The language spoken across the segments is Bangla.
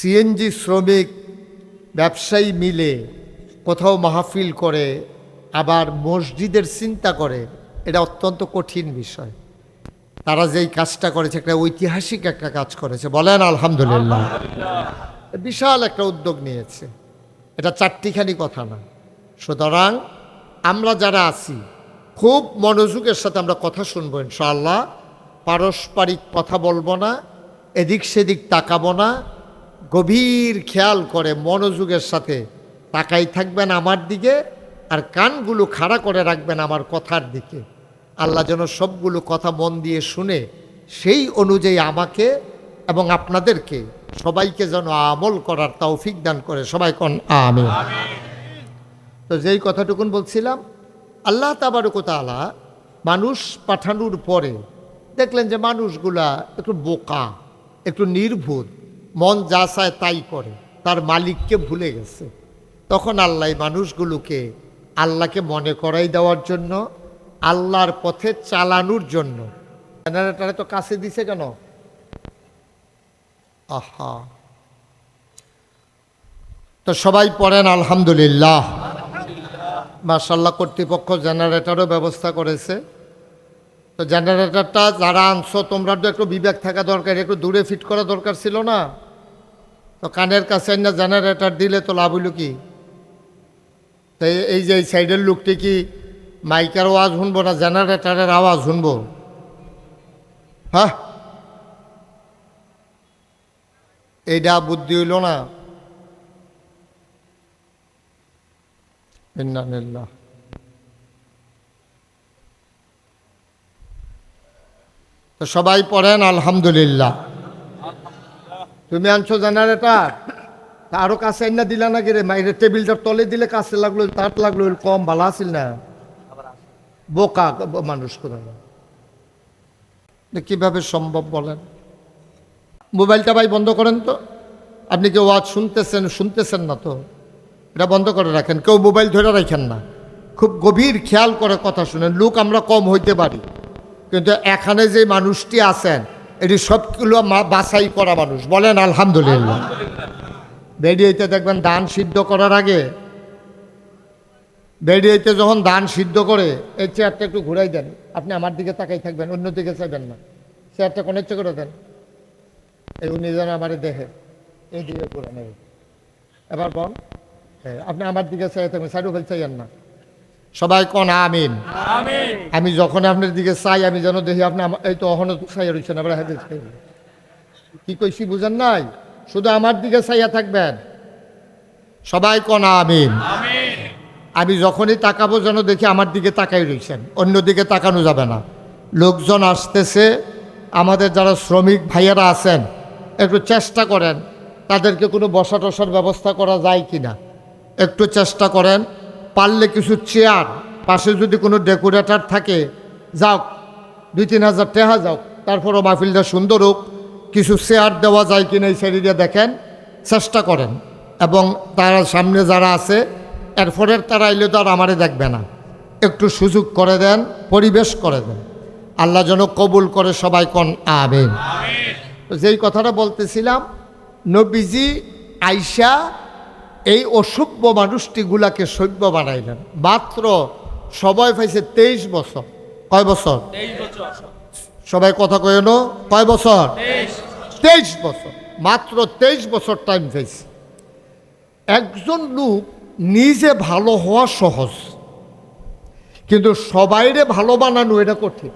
সিএনজি শ্রমিক ব্যবসায়ী মিলে কোথাও মাহফিল করে, আবার মসজিদের চিন্তা করে, এটা অত্যন্ত কঠিন বিষয়। তারা যেই কাজটা করেছে, একটা ঐতিহাসিক একটা কাজ করেছে। বলেন, আলহামদুলিল্লাহ। বিশাল একটা উদ্যোগ নিয়েছে। এটা চারটিখানি কথা না। সুতরাং আমরা যারা আছি, খুব মনোযোগের সাথে আমরা কথা শুনব, ইনশাআল্লাহ। পারস্পরিক কথা বলব না, এদিক সেদিক তাকাবো না। গভীর খেয়াল করে মনোযোগের সাথে তাকাই থাকবেন আমার দিকে আর কানগুলো খাড়া করে রাখবেন আমার কথার দিকে। আল্লাহ যেন সবগুলো কথা মন দিয়ে শুনে সেই অনুযায়ী আমাকে এবং আপনাদেরকে সবাইকে যেন আমল করার তৌফিক দান করে। সবাই কন আমি তো যেই কথাটুকুন বলছিলাম, আল্লাহ তাবারকতালা মানুষ পাঠানোর পরে দেখলেন যে মানুষগুলা একটু বোকা, একটু নির্ভুল মন যা চায় তাই করে, তার মালিককে ভুলে গেছে। তখন আল্লাহ মানুষগুলোকে আল্লাহকে মনে করাই দেওয়ার জন্য, আল্লাহর পথে চালানোর জন্য। জেনারেটারে তো কাছে দিছে কেন? আহা। তো সবাই পড়েন, আলহামদুলিল্লাহ। মার্শাল্লাহ কর্তৃপক্ষ জেনারেটারও ব্যবস্থা করেছে। তো জেনারেটারটা যারা আনছো, তোমরা তো একটু বিবেক থাকা দরকার, একটু দূরে ফিট করা দরকার ছিল না? তো কানের কাছে না জেনারেটর দিলে তো লাভ হইল কি? তো এই- যে সাইডের লোকটি কি মাইকের আওয়াজ শুনব না জেনারেটারের আওয়াজ শুনব? হ্যাঁ? এইটা বুদ্ধি হইল না। তো সবাই পড়েন আলহামদুলিল্লাহ। তুমি আনছো জেনারেটার তা আরও কাছে আইনা দিলা নাকি রে? মাইরে টেবিলটার তলে দিলে কাছে লাগল তাট লাগল কম, ভালো আছিল না? বোকা মানুষ কোথায় কীভাবে সম্ভব বলেন? মোবাইলটা ভাই বন্ধ করেন তো। আপনি কেউ ওয়াজ শুনতেছেন? শুনতেছেন না তো। এটা বন্ধ করে রাখেন। কেউ মোবাইল ধরে রাখেন না। খুব গভীর খেয়াল করে কথা শুনেন। লোক আমরা কম হইতে পারি। কিন্তু এখানে যে মানুষটি আছেন এটি সবগুলো মা- বাছাই করা মানুষ। বলেন আলহামদুলিল্লাহ। বেরিয়েতে দেখবেন ধান সিদ্ধ করার আগে বেরিয়েতে যখন ধান সিদ্ধ করে এই চেয়ারটা একটু ঘুরাই দেন। আপনি আমার দিকে তাকাই থাকবেন অন্য দিকে চাইবেন না। চেয়ারটা কোন ইচ্ছে করে দেন। এই উনি যেন আমার দেখে এই দিকে করে নেবে এবার বল হ্যাঁ, আপনি আমার দিকে চাই থাকবেন সাইডও ফেল চাইয়েন না। সবাই কন আমিন? আমি যখন আপনার দিকে চাই আমি যেন দেখি আপনি এই তো অহন চাই রয়েছেন আবার হাতে কি কইছি বুঝেন নাই? শুধু আমার দিকে চাইয়া থাকবেন। সবাই কন আমিন? আমি যখনই তাকাবো যেন দেখি আমার দিকে তাকাই রয়েছেন অন্য দিকে তাকানো যাবে না। লোকজন আসতেছে। আমাদের যারা শ্রমিক ভাইয়েরা আছেন একটু চেষ্টা করেন। তাদেরকে কোনো বসা টসার ব্যবস্থা করা যায় কি না একটু চেষ্টা করেন। পারলে কিছু চেয়ার পাশে যদি কোনো ডেকোরেটর থাকে যাও দুই তিন হাজার টেহা যাও তারপরও মাহফিলটা সুন্দর হোক কিছু চেয়ার দেওয়া যায় কিনা এই সাইডে দেখেন চেষ্টা করেন। এবং তারা সামনে যারা আছে এরপরের তারা এলে তো আর আমারে দেখবে না। একটু সুযোগ করে দেন পরিবেশ করে দেন। আল্লাহ যেন কবুল করে সবাই কন আবেন তো যেই কথাটা বলতেছিলাম নবীজি আইসা এই অসভ্য মানুষটিগুলাকে সভ্য বানাইলেন। মাত্র সবাই পাইছে তেইশ বছর। কয় বছর? সবাই কথা কয় নো। কয় বছর? তেইশ। বছর। মাত্র তেইশ বছর টাইম পাইছে। একজন লোক নিজে ভালো হওয়া সহজ। কিন্তু সবাইরে ভালো বানানো এটা কঠিন।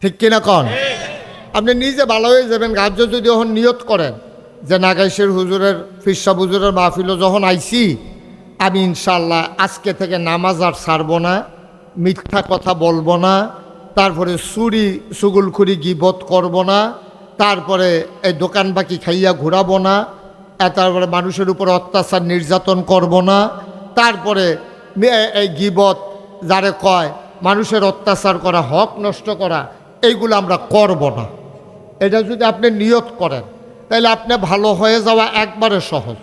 ঠিক কিনা কন? আপনি নিজে ভালো হয়ে যাবেন গার্য যদি যখন নিয়ত করেন যে নাগাইশের হুজুরের, ফিরসা হুজুরের মাহফিলও যখন আইছি, আমি ইনশাল্লাহ আজকে থেকে নামাজ আর ছাড়বো না, মিথ্যা কথা বলব না, তারপরে চুরি সুগুলখুরি গিবত করব না, তারপরে এই দোকান বাকি খাইয়া ঘুরাবো না তারপরে মানুষের উপর অত্যাচার নির্যাতন করব না, তারপরে এই গিবত যারে কয়, মানুষের অত্যাচার করা, হক নষ্ট করা, এইগুলো আমরা করব না। এটা যদি আপনি নিয়ত করেন তাহলে আপনি ভালো হয়ে যাওয়া একবারে সহজ।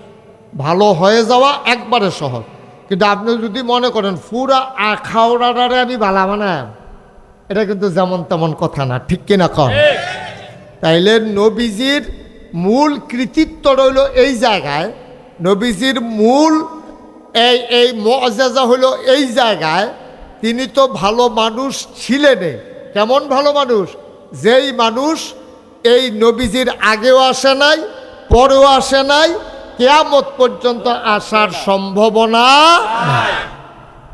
ভালো হয়ে যাওয়া একবারে সহজ। কিন্তু আপনি যদি মনে করেন পুরা আখাওড়ারে আমি ভালা বানায় এটা কিন্তু যেমন তেমন কথা না ঠিক কিনা কন? তাইলে নবীজির মূল কৃতিত্ব রইল এই জায়গায় নবীজির মূল এই এই মজাজা হলো এই জায়গায় তিনি তো ভালো মানুষ ছিলেন কেমন ভালো মানুষ? যেই মানুষ এই নবীজির আগেও আসে নাই, পরেও আসে নাই, কেয়ামত পর্যন্ত আসার সম্ভাবনা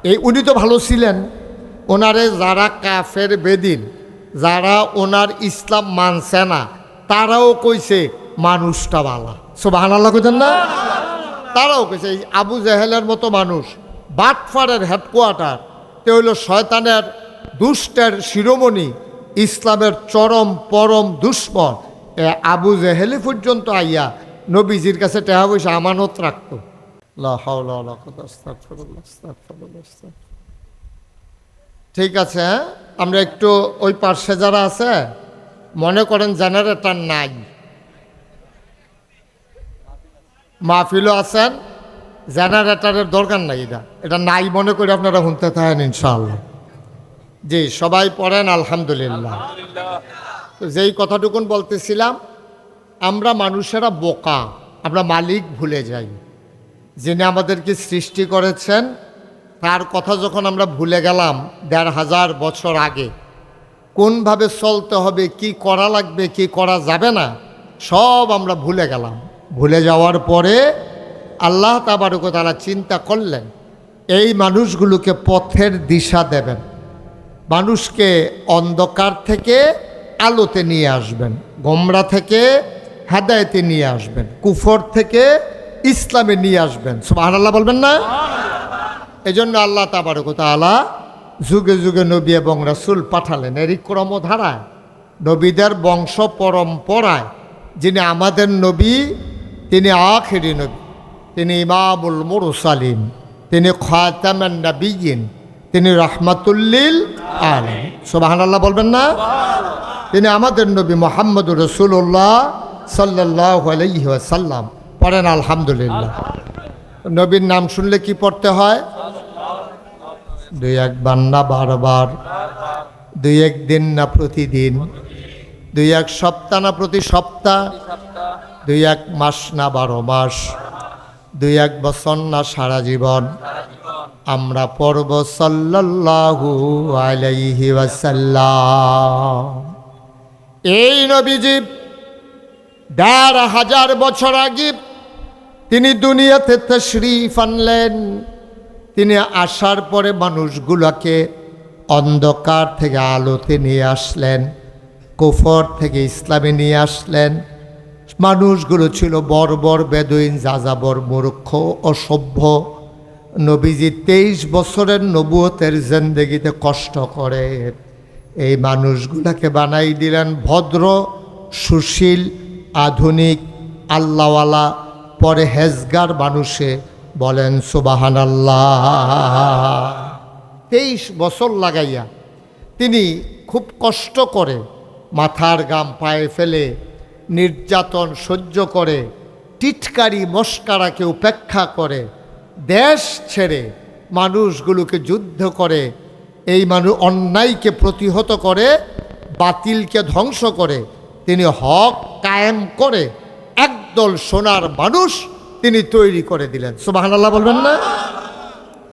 এই উনি তো ভালো ছিলেন, ওনারে যারা কাফের বেদিন, যারা ওনার ইসলাম মানছে না, তারাও কইছে মানুষটা বালা। সোবাহান আল্লাহ কইতেন না? তারাও কইছে, এই আবু জাহেলের মতো মানুষ, বাটফারের হেডকোয়ার্টার, তে হইল শয়তানের দুষ্টের শিরোমণি ইসলামের চরম পরম দুশ্মন। এ আবু জেহেলি পর্যন্ত আইয়া নবীজির কাছে টেহা পয়সা আমানত রাখতো। ঠিক আছে হ্যাঁ? আমরা একটু ওই পার্শ্বে যারা আছে, মনে করেন জেনারেটার নাই। মাহফিলও আছেন, জেনারেটারের দরকার নাই এটা। এটা নাই মনে করে আপনারা শুনতে থাকেন ইনশাআল্লাহ। জি, সবাই পড়েন, আলহামদুলিল্লাহ। যেই কথাটুকুন বলতেছিলাম, আমরা মানুষেরা বোকা, আমরা মালিক ভুলে যাই। যিনি আমাদেরকে সৃষ্টি করেছেন, তার কথা যখন আমরা ভুলে গেলাম দেড় হাজার বছর আগে, কোনভাবে চলতে হবে, কি করা লাগবে, কি করা যাবে না, সব আমরা ভুলে গেলাম। ভুলে যাওয়ার পরে আল্লাহ তাবারক তারা চিন্তা করলেন, এই মানুষগুলোকে পথের দিশা দেবেন। মানুষকে অন্ধকার থেকে আলোতে নিয়ে আসবেন, গোমরা থেকে হেদায়েতে নিয়ে আসবেন, কুফর থেকে ইসলামে নিয়ে আসবেন। সুবাহ আল্লাহ বলবেন না? এই জন্য আল্লাহ তাবারক তালা যুগে যুগে নবী এবং রাসুল পাঠালেন। এরই ক্রমধারায় নবীদের বংশ পরম্পরায় যিনি আমাদের নবী, তিনি আখেরি নবী, তিনি ইমামুল মুরসালিম তিনি খাতামান নবীন তিনি রহমাতুল্লিল আলম সোবাহান আল্লাহ বলবেন না? তিনি আমাদের নবী মোহাম্মদ রসুল্লাহ সাল্লাহ পড়েন আলহামদুলিল্লাহ। নবীর নাম শুনলে কি পড়তে হয়? দুই একবার না বারবার, দুই এক দিন না প্রতিদিন, দুই এক সপ্তাহ না প্রতি সপ্তাহ, দুই এক মাস না বারো মাস, দুই এক বছর না সারা জীবন আমরা পর্ব সাল্লাল্লাহু আলাইহি ওয়াসাল্লাম। এই নবীজি দেড় হাজার বছর আগে তিনি দুনিয়াতে তশরিফ আনলেন। তিনি আসার পরে মানুষগুলোকে অন্ধকার থেকে আলোতে নিয়ে আসলেন, কুফর থেকে ইসলামে নিয়ে আসলেন। মানুষগুলো ছিল বর্বর, বেদুইন, যাযাবর, মূর্খ, অসভ্য। নবীজি তেইশ বছরের নবুয়তের জিন্দগিতে কষ্ট করে। এই মানুষগুলোকে বানাই দিলেন ভদ্র, সুশীল, আধুনিক, আল্লাহওয়ালা, পরে হেজগার মানুষে বলেন সুবাহান আল্লাহ তেইশ বছর লাগাইয়া তিনি খুব কষ্ট করে মাথার গাম পায়ে ফেলে নির্যাতন সহ্য করে, টিটকারি মস্কারাকে উপেক্ষা করে দেশ ছেড়ে মানুষগুলোকে যুদ্ধ করে, এই মানুষ অন্যায়কে প্রতিহত করে, বাতিলকে ধ্বংস করে, তিনি হক কায়েম করে, একদল সোনার মানুষ তিনি তৈরি করে দিলেন। সুবাহ বলবেন না?